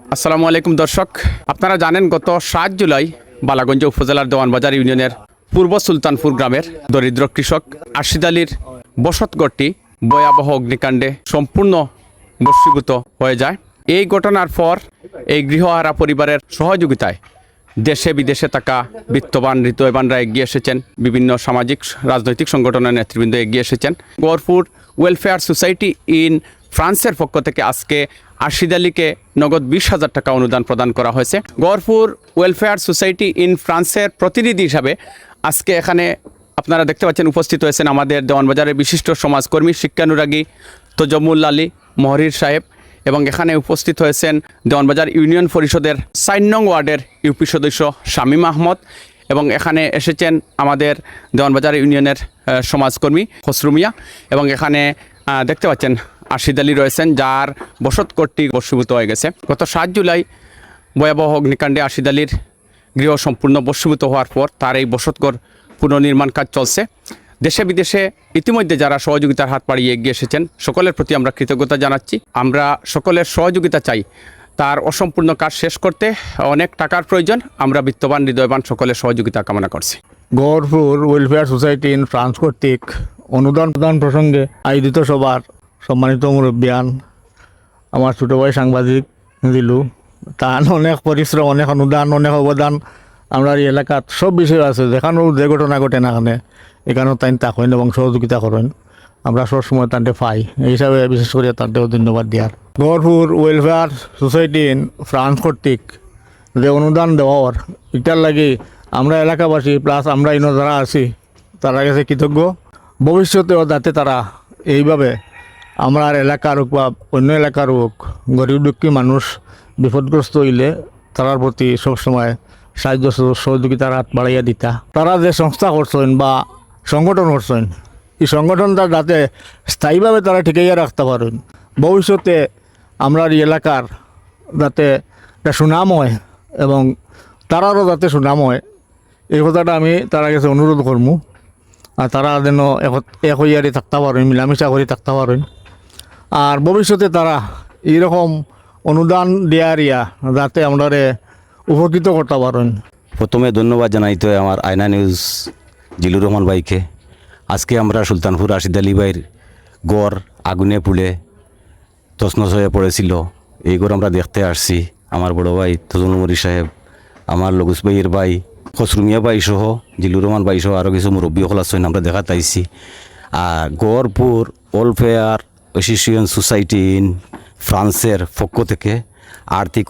আসসালামু আলাইকুম দর্শক। আপনারা জানেন গত সাত জুলাই বালাগঞ্জ উপজেলার দেওয়ানবাজার ইউনিয়নের পূর্ব সুলতানপুর গ্রামের দরিদ্র কৃষক আশিদ আলীর বসতগড়টি ভয়াবহ অগ্নিকাণ্ডে সম্পূর্ণ বস্মীভূত হয়ে যায়। এই ঘটনার পর এই গৃহহারা পরিবারের সহযোগিতায় দেশে বিদেশে থাকা বিত্তবান ঋতয়বানরা এগিয়ে এসেছেন। বিভিন্ন সামাজিক, রাজনৈতিক সংগঠনের নেতৃবৃন্দ এগিয়ে এসেছেন। গড়পুর ওয়েলফেয়ার সোসাইটি ইন ফ্রান্সের পক্ষ থেকে আজকে আশিদ আলীকে নগদ বিশ হাজার টাকা অনুদান প্রদান করা হয়েছে। গড়পুর ওয়েলফেয়ার সোসাইটি ইন ফ্রান্সের প্রতিনিধি হিসাবে আজকে এখানে আপনারা দেখতে পাচ্ছেন উপস্থিত হয়েছেন আমাদের দেওয়ানবাজারের বিশিষ্ট সমাজকর্মী শিক্ষানুরাগী তজমুল আলী মহরির সাহেব এবং এখানে উপস্থিত হয়েছেন দেওয়ানবাজার ইউনিয়ন পরিষদের চার নং ওয়ার্ডের ইউপি সদস্য শামীম আহমদ এবং এখানে এসেছেন আমাদের দেওয়ানবাজার ইউনিয়নের সমাজকর্মী খসরু মিয়া এবং এখানে দেখতে পাচ্ছেন আশিদ আলী রয়েছেন, যার বসত কর্তৃক বর্ষীভূত হয়ে গেছে। গত সাত জুলাই ভয়াবহ অগ্নিকাণ্ডে আশিদ আলীর গৃহ সম্পূর্ণ বর্ষীভূত হওয়ার পর তার এই বসতঘর পুনর্নির্মাণ কাজ চলছে। দেশে বিদেশে ইতিমধ্যে যারা সহযোগিতার হাত বাড়িয়ে এগিয়ে এসেছেন, সকলের প্রতি আমরা কৃতজ্ঞতা জানাচ্ছি। আমরা সকলের সহযোগিতা চাই। তার অসম্পূর্ণ কাজ শেষ করতে অনেক টাকার প্রয়োজন। আমরা বিত্তবান, হৃদয়বান সকলের সহযোগিতা কামনা করছি। Gourpur welfare society in France কর্তৃক অনুদান প্রদান প্রসঙ্গে আয়োজিত সভার সম্মানিত মুরব্বিয়ান আমার ছোটো ভাই সাংবাদিক দিলু। তার অনেক পরিশ্রম, অনেক অনুদান, অনেক অবদান আমরা এই এলাকাত। সব বিষয় আছে যেখানেও যে ঘটনা ঘটে না এখানে এখানেও তাই তাকেন এবং সহযোগিতা করেন। আমরা সবসময় তান্তে পাই। এই হিসাবে বিশেষ করে তান্তেও ধন্যবাদ দিয়ার। গৌরপুর ওয়েলফেয়ার সোসাইটি ফ্রান্স কর্তৃক যে অনুদান দেওয়ার, এটার লাগে আমরা এলাকাবাসী, প্লাস আমরা ইনো যারা আছি, তারা কাছে কৃতজ্ঞ। ভবিষ্যতেও যাতে তারা এইভাবে আমরা এলাকার হোক বা অন্য এলাকার হোক গরিব দুঃখী মানুষ বিপদগ্রস্ত হইলে তারার প্রতি সবসময় সাহায্য সহ- সহযোগিতার হাত বাড়াইয়া দিতা। তারা যে সংস্থা করছেন বা সংগঠন করছেন এই সংগঠনটা যাতে স্থায়ীভাবে তারা ঠিকাইয়া রাখতে পারেন ভবিষ্যতে আমরা এই এলাকার যাতে একটা সুনাম হয় এবং তারারও যাতে সুনাম হয়, এই কথাটা আমি তারা কাছে অনুরোধ করব আর তারা যেন এক হইয়ারি থাকতে পারেন মিলামিশা করে থাকতে পারেন আর ভবিষ্যতে তারা এইরকম অনুদান দেয়ারিয়া যাতে আমরা উপকৃত করতে পারেন। প্রথমে ধন্যবাদ জানাইতে হয় আমার আয়না নিউজ জিলুর রহমান ভাইকে। আজকে আমরা সুলতানপুর রাশিদ আলী ভাইয়ের গড় আগুনে পুলে তসনস হয়ে পড়েছিল। এই গড় আমরা দেখতে আসছি। আমার বড় ভাই তজনুমরি সাহেব, আমার লগুস ভাইয়ের ভাই, খসরুমিয়া ভাই সহ, জিলুর রহমান ভাই সহ আরও কিছু মুরব্বী হল আছেন আমরা দেখা তাইছি আর Garpur welfare association society in ফ্রান্সের পক্ষ থেকে আর্থিক